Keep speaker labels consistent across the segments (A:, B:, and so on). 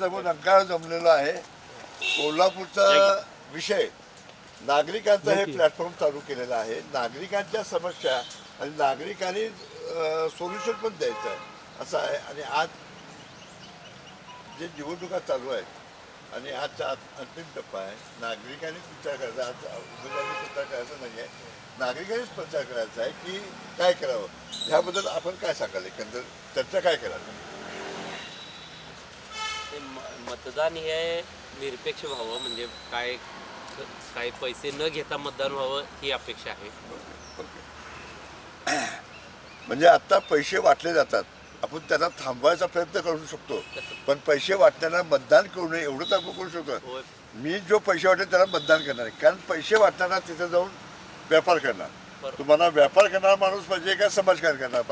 A: आज आपण रंकाळ जमलेलो आहे. कोल्हापूरचा विषय. नागरिकांचा हे प्लॅटफॉर्म चालू केलेला आहे. नागरिकांच्या समस्या आणि नागरिकांनी सोल्युशन पण द्यायचं आहे. असं आहे. आणि आज जे निवडणुका चालू आहेत आणि आजचा अंतिम टप्पा आहे नागरिकांनीच विचार करायचा. आज उमेदवारांनी विचार करायचा नाही आहे नागरिकांनीच विचार करायचा आहे की काय करावं? ह्याबद्दल आपण काय सांगाल एकंदर? चर्चा काय
B: म- मतदान हे निरपेक्ष व्हावं म्हणजे काय काही पैसे न घेता मतदान व्हावं ही अपेक्षा आहे.
A: म्हणजे आता पैसे वाटले जातात. आपण त्यांना थांबवायचा प्रयत्न करू शकतो. पण पैसे वाटण्याला मतदान करू नये एवढंच आपण करू शकतो. मी जो पैसे वाटेल त्याला मतदान करणार आहे. कारण पैसे वाटणारा तिथे जाऊन व्यापार करणार. तुम्हाला व्यापार करणारा माणूस पाहिजे का समाजकारण करणार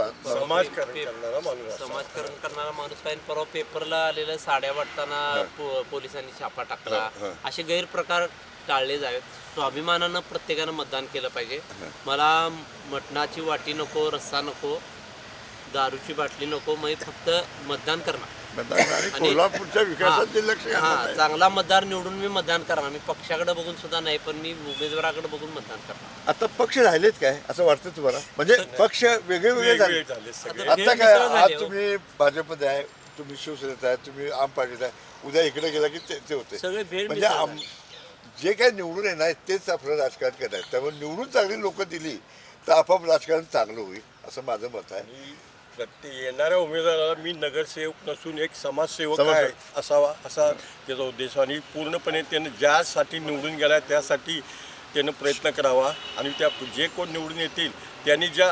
C: समाजकारण करणारा माणूस.
B: समाजकारण करणारा माणूस पाहिजे. परवा पेपरला आलेलं साड्या वाटताना पो- पोलिसांनी छापा टाकला. असे गैरप्रकार टाळले जावेत. स्वाभिमानानं प्रत्येकानं मतदान केलं पाहिजे. मला मटणाची वाटी नको रस्सा नको दारूची बाटली नको मग फक्त मतदान करणार.
A: आणि कोल्हापूरच्या विकासात लक्ष
B: हा
A: आहे.
B: चांगला मतदार निवडून मी मतदान करणार. मी पक्षाकडे बघून सुद्धा नाही पण मी उमेदवाराकडे बघून मतदान करणार.
A: आता पक्ष राहिलेत काय? असं वाटतं तुम्हाला? म्हणजे पक्ष वेगळे वेगळे झाले.
C: वेगळे झाले सगळे.
B: आता
A: काय आज
B: हो.
A: तुम्ही भाजपमध्ये आहे तुम्ही शिवसेनेत आहे तुम्ही आम पार्टीत आहे उद्या इकडे गेला की ते ते होते.
B: सगळे
A: म्हणजे आम- जे काही निवडून येणार आहेत तेच आपलं राजकारण करणार आहेत. त्यामुळे निवडून चांगली लोक दिली तर आपाप राजकारण चांगलं होईल असं माझं मत आहे.
C: प्रत्येक येणाऱ्या उमेदवाराला मी नगरसेवक नसून एक समाजसेवक. आहे असावा असा त्याचा उद्देश. आणि पूर्णपणे त्यानं ज्यासाठी निवडून गेला त्यासाठी त्यानं प्रयत्न करावा आणि त्या जे कोण निवडून येतील त्यांनी ज्या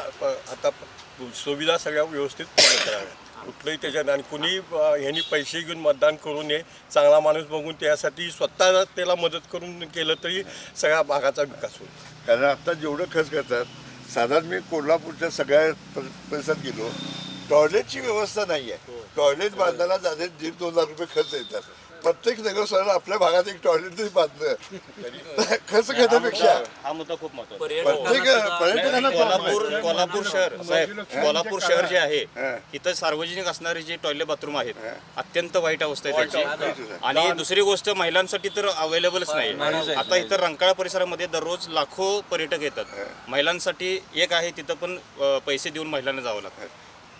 C: आता सुविधा सगळ्या व्यवस्थित पूर्ण कराव्या कुठलंही त्याच्यात आणि कुणी ह्यांनी पैसे घेऊन मतदान करू नये चांगला माणूस बघून त्यासाठी स्वतः त्याला मदत करून केलं तरी सगळ्या भागाचा विकास होईल
A: कारण आता जेवढं खर्च करतात साधारण मी कोल्हापूरच्या सगळ्या परिसरात गेलो. टॉयलेटची व्यवस्था नाही आहे टॉयलेट बांधायला जाते दीड दोन लाख रुपये खर्च येतात प्रत्येक नगरसेवकाला आपल्या भागात एक टॉयलेट तरी बांधलं खर्च करण्यापेक्षा
D: हा मुद्दा खूप
A: महत्त्वाचा
D: कोल्हापूर कोल्हापूर शहर साहेब कोल्हापूर शहर जे आहे.
A: हा.
D: इथं सार्वजनिक असणारे जे टॉयलेट बाथरूम आहेत अत्यंत वाईट अवस्था आहे त्याची. आणि दुसरी गोष्ट महिलांसाठी तर अवेलेबलच नाही. आता इथं रंकाळा परिसरामध्ये दररोज लाखो पर्यटक येतात. महिलांसाठी एक आहे तिथं पण पैसे देऊन महिलांना जावं लागतं.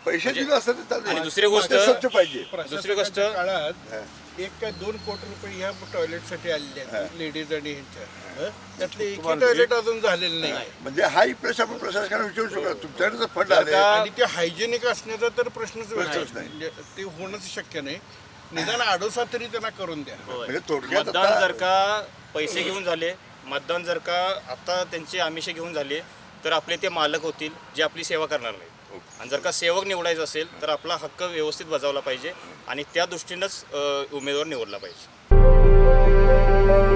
A: पैसे दिले असतात तर चालेल.
D: आणि दुसरी गोष्ट-
A: स्वच्छ पाहिजे.
D: दुसरी गोष्ट
E: प्रशासनाच्या काळात एक काय दोन कोटी रुपये ह्या टॉयलेटसाठी आलेले आहेत लेडीज आणि ह्यांच्या. हं? त्यातले एकही
A: तुम्हाला
E: टॉयलेट अजून झालेलं नाही.
A: म्हणजे हा ही प्रश्न आपण प्रशासनाला विचारू शकतो तुमच्याकडे जर फंड आले
E: आणि ते हायजेनिक असण्याचा तर प्रश्नच वेगळा आहे.
A: प्रश्नच नाही.
E: म्हणजे ते होणंच शक्य नाही. निदान आडोसा तरी त्यांना करून द्या.
A: म्हणजे थोडक्यात
D: मतदान जर का पैसे घेऊन झाले मतदान जर का आता त्यांचे आमिषे घेऊन झाले तर आपले ते मालक होतील जे आपली सेवा करणार नाहीत. आणि जर का सेवक निवडायचा असेल तर आपला हक्क व्यवस्थित बजावला पाहिजे आणि त्या दृष्टीनंच उमेदवार निवडला पाहिजे.